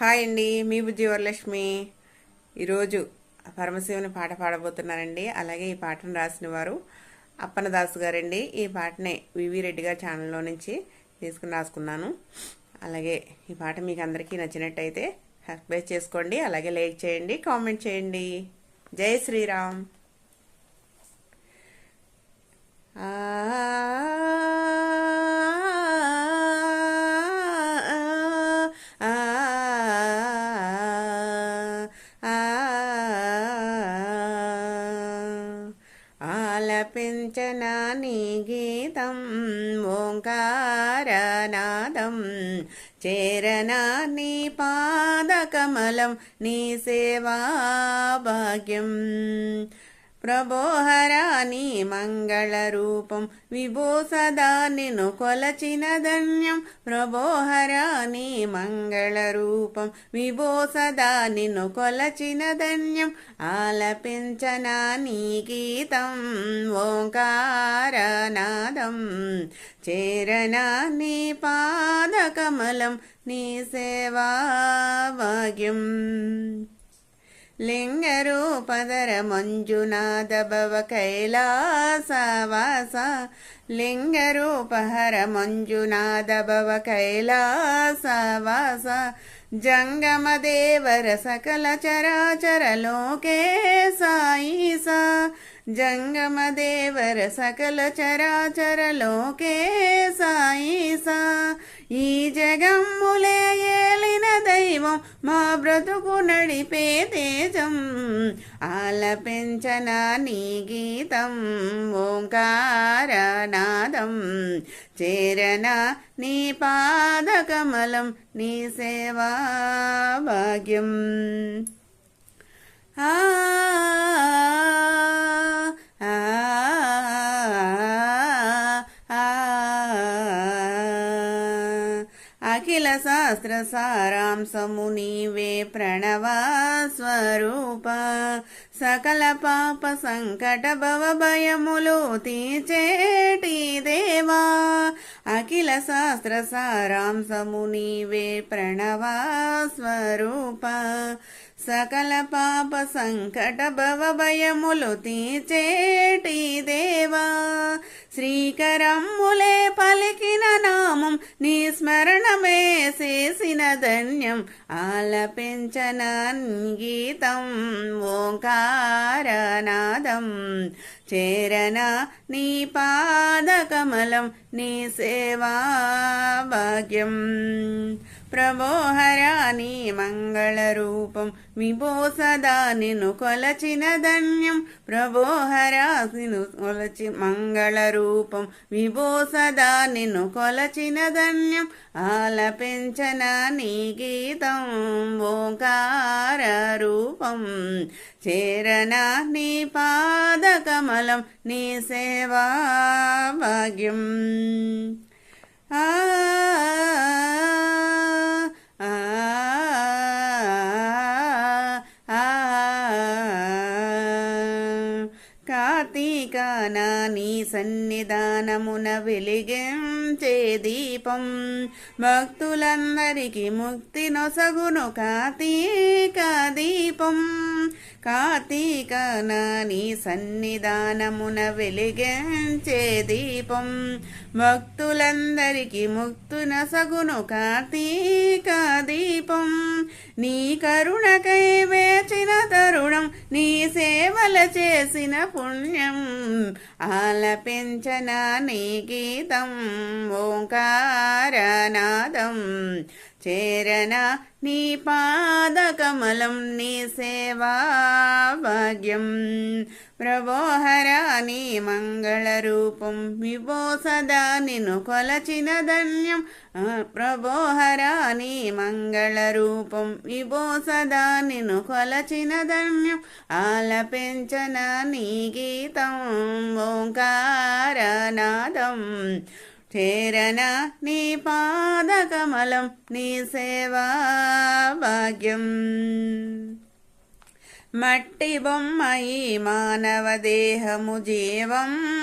Hi అండి మీ బుజ్జి వరలక్ష్మి. ఈరోజు పరమశివుని పాట పాడబోతున్నానండి. అలాగే ఈ పాటను రాసిన వారు అప్పనదాసు గారండి. ఈ పాటనే వివి రెడ్డి గారి ఛానల్లో నుంచి తీసుకుని రాసుకున్నాను. అలాగే ఈ పాట మీకు అందరికీ నచ్చినట్టయితే సబ్స్క్రైబ్ చేసుకోండి అలాగే లైక్ చేయండి కామెంట్ చేయండి. జై శ్రీరామ్. ఆ ఆలపించనా నీ గీతం? ఓంకారనాదం చేరనా నీ పాదకమలం? నీ సేవా భాగ్యం ప్రభోహరాని మంగళరూపం విభో సదా నిను కొలచిన ధన్యం. ప్రభోహరాని మంగళరూపం విభో సదా నిను కొలచిన ధన్యం. ఆలపించనా నీ గీతం ఓంకారనాదం. చేరనా నీ పాదకమలం నీ సేవా భాగ్యం లింగరూపధర మంజునాథ భవ కైలాసవాస లింగరూపహర మంజునాథ భవ కైలాసవాస జంగమదేవర సకల చరాచర లోకే సాయిస జంగమదేవర సకల చరాచర లోకే సాయిసా ఈ జగమ్ములే ఏలిన దైవం మా బ్రతుకు నడిపే తేజం. ఆలపించన నీ గీతం ఓంకారనాదం చేరనా నీ పాదకమలం నీ సేవా భాగ్యం అఖిల శాస్త్ర సారాంశము నీవే ప్రణవ సకల పాప సంకట భవ భయములు తీచేటి దేవా. అఖిల శాస్త్ర సారాంశము నీవే ప్రణవ సకల పాప సంకట భవ భయములు తీచేటి దేవా. శ్రీకరములే పలికిన నీ స్మరణమే చేసిన ధన్యం. ఆలపించన గీతం ఓంకారనాదం. చేరన నీ పాదకమలం నీ సేవా భాగ్యం ప్రభోహరాణి మంగళరూపం. విభో సదా నిను కొలచిన ధన్యం. ప్రభోహరాశిను కొలచి మంగళరూపం. విభో సదా నిను కొలచిన ధన్యం. ఆలపించన నీ గీతం ఓంకార రూపం చేరన నీ పాదకమలం నీ సేవా భాగ్యం ఆ నీ సన్నిధానమున వెలిగించే దీపం. భక్తులందరికీ ముక్తి నొసగును కార్తీక దీపం. కార్తీక నాని సన్నిధానమున వెలిగించే దీపం. భక్తులందరికీ ముక్తున సగును కార్తీక దీపం. నీ కరుణకై వేచిన తరుణం నీ సేవల చేసిన పుణ్యం. ఆలపించనా నీ గీతం. ఓంకారనాదం. చేరన నీ పాదకమలం నీ సేవా భాగ్యం నీ మంగళరూపం విభో సదా నిను కొలచిన ధన్యం. ప్రభోహర నీ మంగళరూపం విభో సదా నిను కొలచిన ధన్యం. ఆలపించన నీ గీతం ఓంకారనాదం. చేరన నీ పాదకమలం నీ సేవా భాగ్యం మట్టి బొమ్మయి మానవ దేహము జీవం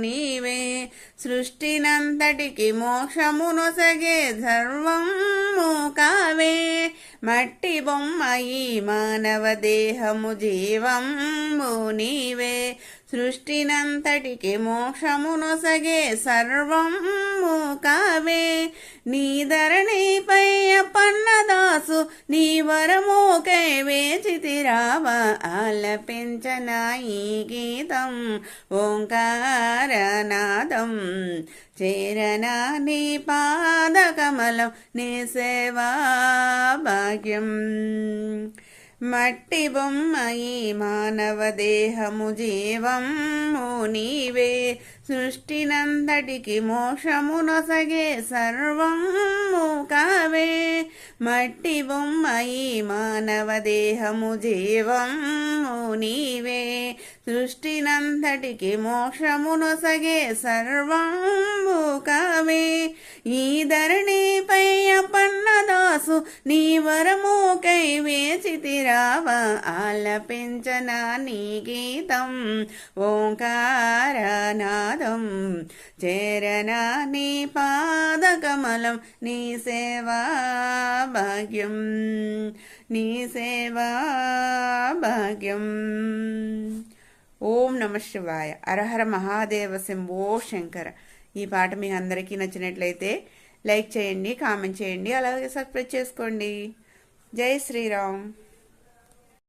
నీవే. సృష్టినంతటికి మోక్షమునొసగే ధర్వము కావే. మట్టి బొమ్మ ఈ మానవ దేహము జీవం నీవే. సృష్టినంతటికి మోక్షమునొసగే సర్వము కావే. నీ ధరణిపై అప్పన్నదాసు నీ వరమోకై వేచితిరావ ఆలపించన ఈ గీతం ఓంకారనాదం. చేరనా నీ పాదకమలం నీ సేవా భాగ్యం. మట్టి బొమ్మ ఈ మానవ దేహము జీవము నీవే సృష్టినంతటికి మోక్షమునొసగే సర్వము కావే మట్టి బొమ్మ ఈ మానవ దేహము జీవము నీవే సృష్టినంతటికి మోక్షమునొసగే సర్వము కావే ఈ ధరణి నీ వరముకై వేచితిరావ ఆలపించన నీ గీతం. ఓంకారనాదం చేరన నీ పాదకమలం నీ సేవా భాగ్యం. నీ సేవా భాగ్యం. ఓం నమ శివాయ. అరహర మహాదేవ శంభో శంకర. ఈ పాట మీ అందరికీ నచ్చినట్లయితే లైక్ చేయండి కామెంట్ చేయండి అలాగే సబ్స్క్రైబ్ చేసుకోండి. జై శ్రీరామ్.